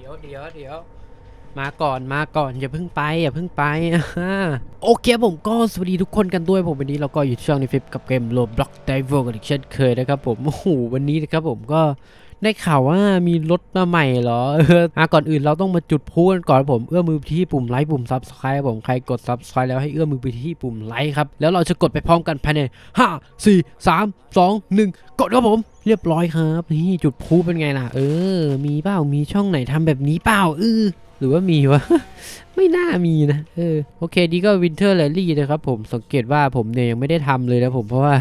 ดี๋ยวเดี๋ยวเดี๋ยวมาก่อนมาก่อนอย่าเพิ่งไปอย่าเพิ่งไปอโอเคผมก็สวัสดีทุกคนกันด้วยผมวันนี้เราก็อยู่ช่องในฟิปกับเกมโลบล็อกไดเวอร์กันอีกเช่นเคยนะครับผมโอ้โหวันนี้นะครับผมก็ ได้ข่าวว่ามีรถมาใหม่เหรอ เอออะก่อนอื่นเราต้องมาจุดพลุกันก่อนผมเอื้อมมือไปที่ปุ่มไลค์ปุ่ม Subscribe ครับผมใครกด Subscribe แล้วให้เอื้อมมือไปที่ปุ่มไลค์ครับ แล้วเราจะกดไปพร้อมกันภายในห้าสี่สามสองหนึ่งกดครับผม เรียบร้อยครับ นี่จุดพลุเป็นไงล่ะ เออ มีเปล่ามีช่องไหนทำแบบนี้เปล่าเออหรือว่ามีวะไม่น่ามีนะเออโอเคดีก็วินเทอร์แลลี่นะครับผมสังเกตว่าผมเนี่ยยังไม่ได้ทำเลยนะผมเพราะว่า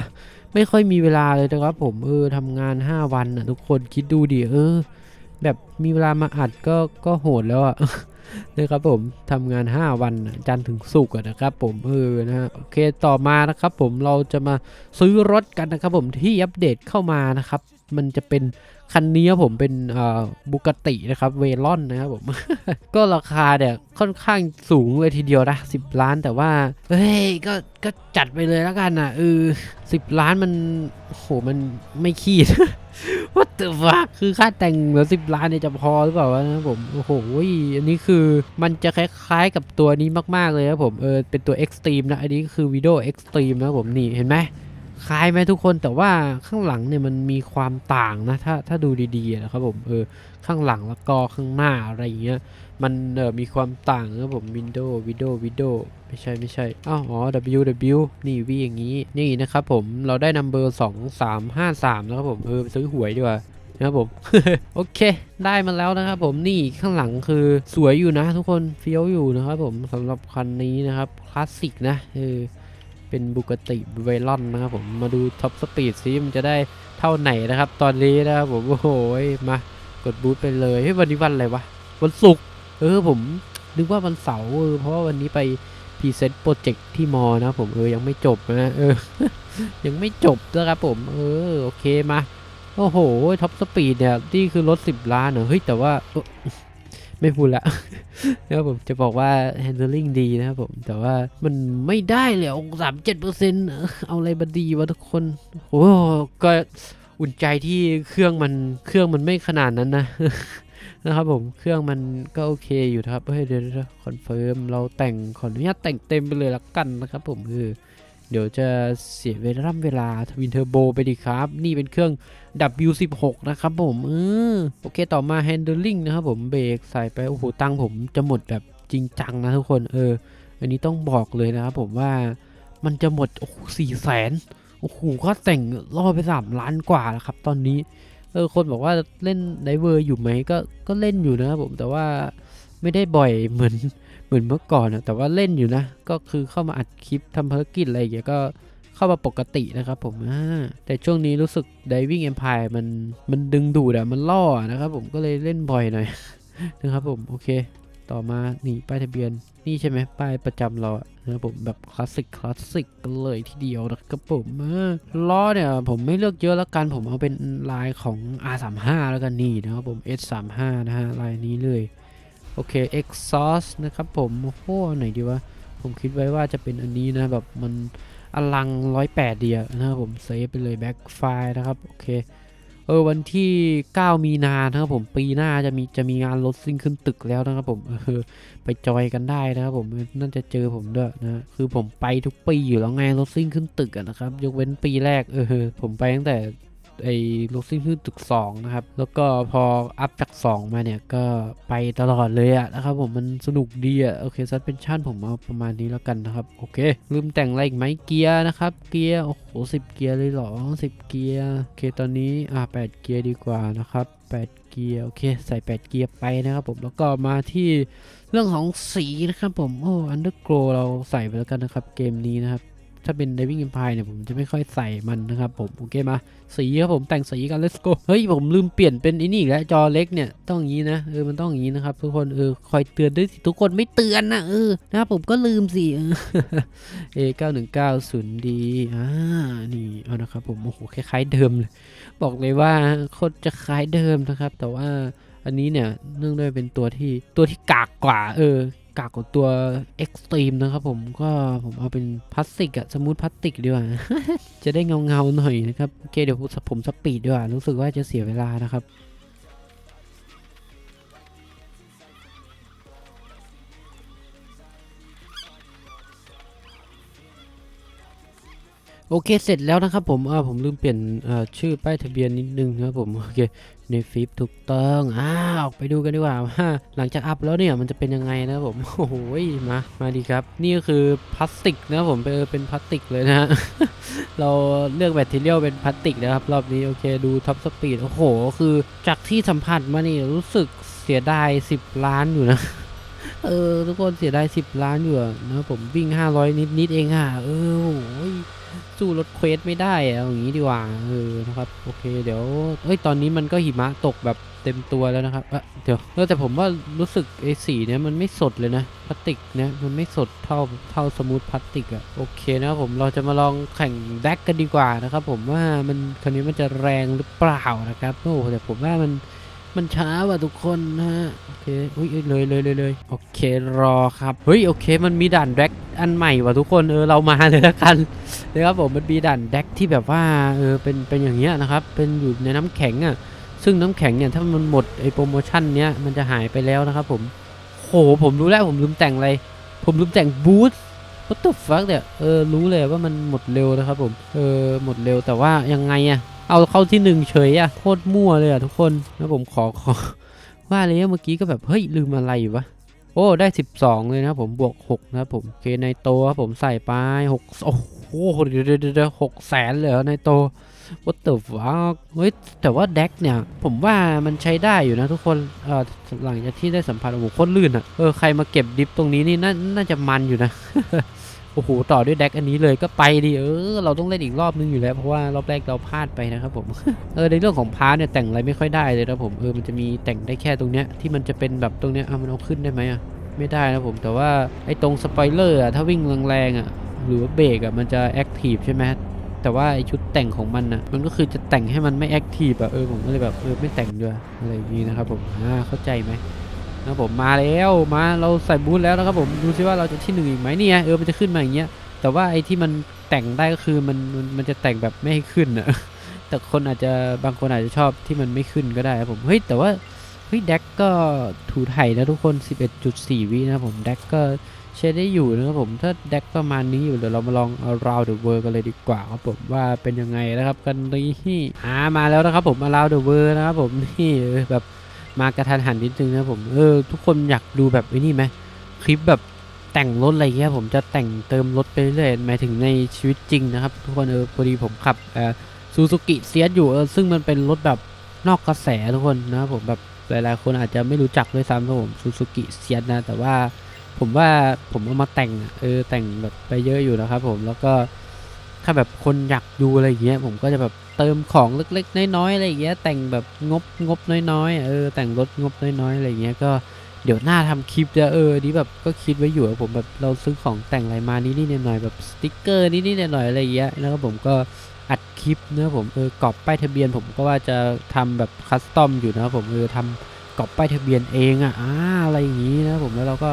ไม่ค่อยมีเวลาเลยนะครับผมเออทำงาน 5 วันอะทุกคนคิดดูดิเออ แบบมีเวลามาอัดก็ก็โหดแล้วอะนะครับผมทำงาน 5 วันจันทร์ถึงศุกร์อะนะครับผมเออนะฮะโอเคต่อมานะครับผมเราจะมาซื้อรถกันนะครับผมที่อัปเดตเข้ามานะครับ มันจะเป็นคันนี้ครับผมเป็นบุกตินะครับเวลอนนะครับผม ก็ราคาเนี่ยค่อนข้างสูงเลยทีเดียวนะสิบล้านแต่ว่า เฮ้ยก็ก็จัดไปเลยแล้วกันนะเออสิบล้านมันโหมันไม่ขีดว่าแต่ว่าคือค่าแต่งเหลือสิบล้านเนี่ยจะพอหรือเปล่าวะนะผมโอ้โหอันนี้คือมันจะคล้ายๆกับตัวนี้มากๆเลยครับผมเออเป็นตัว Extreme นะ อันนี้คือ Video Extreme นะครับผมนี่เห็นไหม คล้ายไหมทุกคนแต่ว่าข้างหลังเนี่ยมันมีความต่างนะถ้าถ้าดูดีๆนะครับผมเออข้างหลังแล้วก็ข้างหน้าอะไรอย่างเงี้ยมันเออมีความต่างนะครับผม Windows Windows Windows ไม่ใช่ไม่ใช่อ้าวอ๋อ W W นี่ V อย่างนี้นี่นะครับผมเราได้นัมเบอร์สองสามห้าสามนะครับผมเออซื้อหวยดีกว่านะครับผม โอเค ได้มาแล้วนะครับผมนี่ข้างหลังคือสวยอยู่นะ ทุกคนเฟี้ยวอยู่นะครับผมสำหรับคันนี้นะครับคลาสสิกนะเออ เป็นบุกติเวลอนนะครับผมมาดูท็อปสปีดซิมันจะได้เท่าไหนนะครับ ตอนนี้นะครับผมโอ้โหมากดบูทไปเลยเฮ้ยวันนี้วันอะไรวะวันศุกร์เออผมนึกว่าวันเสาร์เออเพราะว่าวันนี้ไปพรีเซนต์โปรเจกต์ที่มอนะผมเออยังไม่จบนะเออ ยังไม่จบนะครับผมเออโอเคมาโอ้โหท็อปสปีดเนี่ยนี่คือรถ 10 ล้านเหรอเฮ้ยแต่ว่า ไม่พูดละนะครับผมจะบอกว่า handling ดีนะครับผม แต่ว่ามันไม่ได้เลยสามเจ็ดเปอร์เซ็นต์เอาอะไรมาดีวะทุกคน โอ้ก็อุ่นใจที่เครื่องมันเครื่องมันไม่ขนาดนั้นนะนะครับผมเครื่องมันก็โอเคอยู่ครับเฮ้ยเดี๋ยวคอนเฟิร์มเราแต่งขออนุญาตแต่งเต็มไปเลยละกันนะครับผมคือ เดี๋ยวจะเสียเวลาเวลาทวินเทอร์โบไปดีครับ นี่เป็นเครื่อง W16 นะครับผมเออโอเคต่อมา handling นะครับผมเบรกใส่ไป โอ้โห ตั้งผมจะหมดแบบจริงจังนะทุกคนเออ อันนี้ต้องบอกเลยนะครับผมว่ามันจะหมด โอ้โหสี่แสนโอ้โหก็แต่งล่อไปสามล้านกว่าแล้วครับ ตอนนี้เออคนบอกว่าเล่นไดเวอร์อยู่ไหมก็ก็เล่นอยู่นะครับผมแต่ว่าไม่ได้บ่อยเหมือน เหมือนเมื่อก่อนอะแต่ว่าเล่นอยู่นะ ก็คือเข้ามาอัดคลิปทำภารกิจอะไรอย่างเงี้ยก็เข้ามาปกตินะครับผมแต่ช่วงนี้รู้สึก Diving Empire มันมันดึงดูดอะมันล่อนะครับผมก็เลยเล่นบ่อยหน่อยนะครับผมโอเค ต่อมานี่ป้ายทะเบียนนี่ใช่ไหมป้ายประจำเราอะนะครับผมแบบคลาสสิกคลาสสิกกันเลยทีเดียวนะครับผมอ่าล้อเนี่ยผมไม่เลือกเยอะแล้วกันผมเอาเป็นลายของ R35 แล้วกันนี่นะครับผม S35 นะฮะลายนี้เลย โอเค exhaust นะครับผมโอ้โหไหนดีวะ ผมคิดไว้ว่าจะเป็นอันนี้นะ แบบมันอลัง108เดียนะครับผมเซฟไปเลย back file นะครับ โอเค เออ วันที่ 9 มีนานะครับผมปีหน้าจะมีจะมีงานรถซิ่งขึ้นตึกแล้วนะครับผมเออไปจอยกันได้นะครับผมน่าจะเจอผมด้วยนะคือผมไปทุกปีอยู่แล้วไงรถซิ่งขึ้นตึกอะนะครับ ยกเว้นปีแรกเออผมไปตั้งแต่ ไอ้รถซิ่งขึ้นตึก2นะครับ แล้วก็พออัพจาก 2 มาเนี่ยก็ไปตลอดเลยอะนะครับผมมันสนุกดีอะโอเคซัสเป็นชั่นผมเอาประมาณนี้แล้วกันนะครับ โอเค ลืมแต่งอะไรอีกไหมเกียร์นะครับ เกียร์โอ้โหสิบเกียร์เลยเหรอ10เกียร์โอเคตอนนี้อ่า8เกียร์ดีกว่านะครับ8เกียร์โอเคใส่8เกียร์ไปนะครับผมแล้วก็มาที่เรื่องของสีนะครับผมโอ้อันเดอร์โกลเราใส่ไปแล้วกันนะครับเกมนี้นะครับ ถ้าเป็น Diving Empire เนี่ยผมจะไม่ค่อยใส่มันนะครับผมโอเคมาสีครับผมแต่งสีกัน let's go เฮ้ยผมลืมเปลี่ยนเป็นอ้นี่อีกแล้วจอเล็กเนี่ยต้องอย่างนี้นะเออมันต้องอย่างนี้นะครับทุกคนเออคอยเตือนด้วยสิทุกคนไม่เตือนนะเออนะครับผมก็ลืมสิเออ A 9 1 9 0 D อ่านี่เอานะครับผมโอ้โหคล้ายๆเดิมเลยบอกเลยว่าโคตรจะคล้ายเดิมนะครับ แต่ว่าอันนี้เนี่ยเนื่องด้วยเป็นตัวที่ตัวที่กากกว่า เออ กากของตัวเอ็กซ์ตรีมนะครับผมก็ผมเอาเป็นพลาสติกอะสมูทพลาสติกดีกว่า จะได้เงาเงาหน่อยนะครับ โอเคเดี๋ยวผมสปีดดีกว่า รู้สึกว่าจะเสียเวลานะครับ โอเคเสร็จแล้วนะครับผมเออผมลืมเปลี่ยนชื่อป้ายทะเบียนนิดนึงนะครับผมโอเคในฟิปถูกต้องอ้าวไปดูกันดีกว่าว่าหลังจากอัพแล้วเนี่ยมันจะเป็นยังไงนะครับผมโอ้โหมามาดีครับ นี่ก็คือพลาสติกนะครับผมเป็นเป็นพลาสติกเลยนะฮะเราเลือกแบตเทอเรียลเป็นพลาสติกนะครับ รอบนี้โอเคดูท็อปสปีดโอ้โห คือจากที่สัมผัสมานี่รู้สึกเสียดาย 10 ล้านอยู่นะ เออ ทุกคนเสียดาย10ล้านอยู่นะผมวิ่ง500นิดนิดๆเองอะ เออโอ้ยสู้รถเควสไม่ได้อะเอาอย่างนี้ดีกว่าเออนะครับโอเคเดี๋ยวเอ้ยตอนนี้มันก็หิมะตกแบบเต็มตัวแล้วนะครับเอ้ยเดี๋ยวเออแต่ผมว่ารู้สึกไอ้สีเนี้ยมันไม่สดเลยนะพลาสติกเนี้ยมันไม่สดเท่าเท่าสมูทพลาสติกอะโอเคนะครับผมเราจะมาลองแข่งแดกกันดีกว่านะครับผมว่ามันคันนี้มันจะแรงหรือเปล่านะครับโอ้แต่ผมว่ามัน มันช้าว่ะทุกคนฮะโอเคอุ้ยเอ้ยเลยเลยเลยเลยโอเครอครับเฮ้ยโอเค มันมีด่านแดกอันใหม่ว่ะทุกคนเออเรามาเลยละกันนะครับผมมันมีด่านแดกที่แบบว่าเออเป็นเป็นอย่างเงี้ยนะครับเป็นอยู่ในน้ำแข็งอะซึ่งน้ำแข็งเนี่ยถ้ามันหมดไอโปรโมชั่นเนี้ยมันจะหายไปแล้วนะครับผมโหผมรู้แล้วผมลืมแต่งอะไรผมลืมแต่งบูท what the fuck เนี่ยเออรู้เลยว่ามันหมดเร็วนะครับผมเออหมดเร็วแต่ว่ายังไงอะ เอาเข้าที่หนึ่งเฉยอะโคตรมั่วเลยอะทุกคนแล้วผมขอขอว่าเลยเมื่อกี้ก็แบบเฮ้ยลืมอะไรวะโอ้ได้ 12 เลยนะผมบวก 6 นะผมโอเคในโตครับผมใส่ไป6โอ้โหเดี๋ยวเดี๋ยวเดี๋ยวหกแสนเลยเหรอในโต what the fuck เฮ้ยแต่ว่าแดกเนี่ย ผมว่ามันใช้ได้อยู่นะทุกคนเออหลังจากที่ได้สัมผัสโอ้โหโคตรลื่นอะเออใครมาเก็บดิฟตรงนี้นี่น่าน่าจะมันอยู่นะ โอ้โหต่อด้วยแดกอันนี้เลยก็ไปดิเออเราต้องเล่นอีกรอบนึงอยู่แล้วเพราะว่ารอบแรกเราพลาดไปนะครับผมเออในเรื่องของพาร์ทเนี่ยแต่งอะไรไม่ค่อยได้เลยนะผมเออมันจะมีแต่งได้แค่ตรงเนี้ยที่มันจะเป็นแบบตรงเนี้ยอะมันเอาขึ้นได้ไหมอะไม่ได้นะผมแต่ว่าไอ้ตรงสปอยเลอร์อะถ้าวิ่งแรงๆอะหรือว่าเบรกอะมันจะแอคทีฟใช่ไหมแต่ว่าไอ้ชุดแต่งของมันอะมันก็คือจะแต่งให้มันไม่แอคทีฟอะเออผมก็เลยแบบเออไม่แต่งด้วยอะไรอย่างนี้นะครับผมอ่าเข้าใจไหม นะผมมาแล้วมาเราใส่บูทแล้วนะครับผมดูซิว่าเราจะที่หนึ่งอีกไหมเนี่ยเออมันจะขึ้นมาอย่างเงี้ยแต่ว่าไอ้ที่มันแต่งได้ก็คือมันมันมันจะแต่งแบบไม่ให้ขึ้นอะแต่คนอาจจะบางคนอาจจะชอบที่มันไม่ขึ้นก็ได้ครับผมเฮ้ยแต่ว่าเฮ้ยแดกก็ถูไถนะทุกคน 11.4 วินะครับผมแดกก็ใช้ได้อยู่นะครับผมถ้าแดกประมาณนี้อยู่เดี๋ยวเรามาลองเอา round the world กันเลยดีกว่าครับผมว่าเป็นยังไงนะครับกันนี่อ่ามาแล้วนะครับผม round the world นะครับผมนี่แบบ มากระทันหันนิดนึงนะผม เออ ทุกคนอยากดูแบบไอ้นี่ไหมคลิปแบบแต่งรถอะไรเงี้ยผมจะแต่งเติมรถไปเรื่อยหมายถึงในชีวิตจริงนะครับ ทุกคนเออพอดีผมขับเอ่อซูซูกิเซียสอยู่เออซึ่งมันเป็นรถแบบนอกกระแสทุกคนนะผมแบบหลายๆคนอาจจะไม่รู้จักด้วยซ้ำครับผมซูซูกิเซียสนะแต่ว่าผมว่าผมเอามาแต่งเออแต่งแบบไปเยอะอยู่นะครับผมแล้วก็ ถ้าแบบคนอยากดูอะไรอย่างเงี้ยผมก็จะแบบเติมของเล็กๆ น้อยๆอะไรอย่างเงี้ยแต่งแบบงบงบน้อยๆเออแต่งรถงบน้อยๆอะไรอย่างเงี้ยก็เดี๋ยวหน้าทำคลิปจะเออนี่แบบก็คิดไว้อยู่ผมแบบเราซื้อของแต่งอะไรมานี่นี่หน่อยๆแบบสติกเกอร์นี่นี่หน่อยๆอะไรอย่างเงี้ยแล้วก็ผมก็อัดคลิปเนื้อะผมเออกรอบป้ายทะเบียน ผมก็ว่าจะทำแบบคัสตอมอยู่นะผมเออทำกรอบป้ายทะเบียนเองอะอ่าอะไรอย่างงี้นะผมแล้วเราก็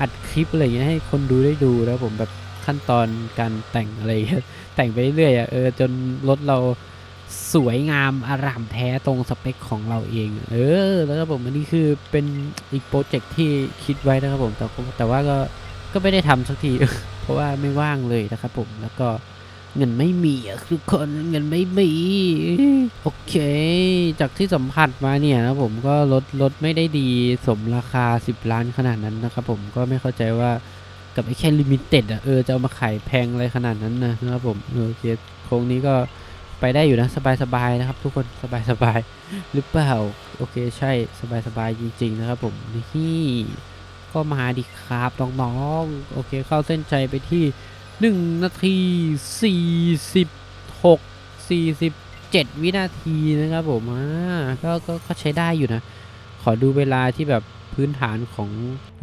อัดคลิปอะไรอย่างเงี้ยให้คนดูได้ดูแล้วผมแบบขั้นตอนการแต่งอะไรเงี้ย แต่งไปเรื่อยๆอะเออจนรถเราสวยงามอารามแท้ตรงสเปคของเราเอง เออแล้วก็ผมอันนี้คือเป็นอีกโปรเจกต์ที่คิดไว้นะครับผมแต่แต่ว่าก็ก็ไม่ได้ทำสักที เพราะว่าไม่ว่างเลยนะครับผมแล้วก็เงินไม่มีอะทุกคนเงินไม่มีโอเค จากที่สัมผัสมาเนี่ยนะผมก็ลดลดไม่ได้ดีสมราคา 10 ล้านขนาดนั้นนะครับผมก็ไม่เข้าใจว่า กับไอ้แค่ลิมิเต็ดอะเออจะเอามาขายแพงอะไรขนาดนั้นนะนะครับผมเออโอเคโครงนี้ก็ไปได้อยู่นะสบายๆนะครับ ทุกคนสบายๆหรือเปล่าโอเคใช่สบายๆจริง ๆ นะครับผมนี่ก็มาดิครับน้องๆโอเคเข้าเส้นใจไปที่ 1 นาที 46 47 วินาทีนะครับผมอ่าก็ก็ใช้ได้อยู่นะ ขอดูเวลาที่แบบ พื้นฐานของ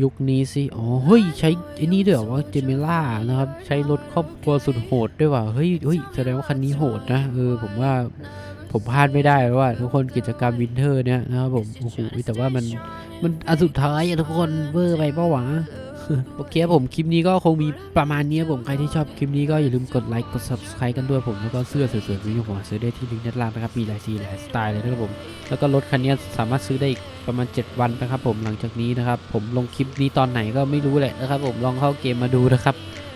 ยุคนี้สิ อ๋อ เฮ้ย ใช้ไอ้นี่ด้วยว่าเจมิล่านะครับ ใช้รถครอบครัวสุดโหดด้วยว่ะ เฮ้ยเฮ้ยแสดงว่าคันนี้โหดนะ เออ ผมว่าผมพลาดไม่ได้แล้วว่าทุกคนกิจกรรมวินเทอร์เนี่ยนะครับผม โอ้โห แต่ว่ามัน มันอันสุดท้ายอะทุกคนเวอร์ไปเปล่าวะ โอเคผมคลิปนี้ก็คงมีประมาณนี้ผมใครที่ชอบคลิปนี้ก็อย่าลืมกดไลค์กด subscribe กันด้วยผมแล้วก็เสื้อสวยๆวิวของซื้อได้ที่ลิงก์ด้านล่างนะครับมีหลายสีหลายสไตล์เลยนะครับผมแล้วก็รถคันนี้สามารถซื้อได้อีกประมาณ 7 วันนะครับผมหลังจากนี้นะครับผมลงคลิปนี้ตอนไหนก็ไม่รู้แหละนะครับผมลองเข้าเกมมาดูนะครับ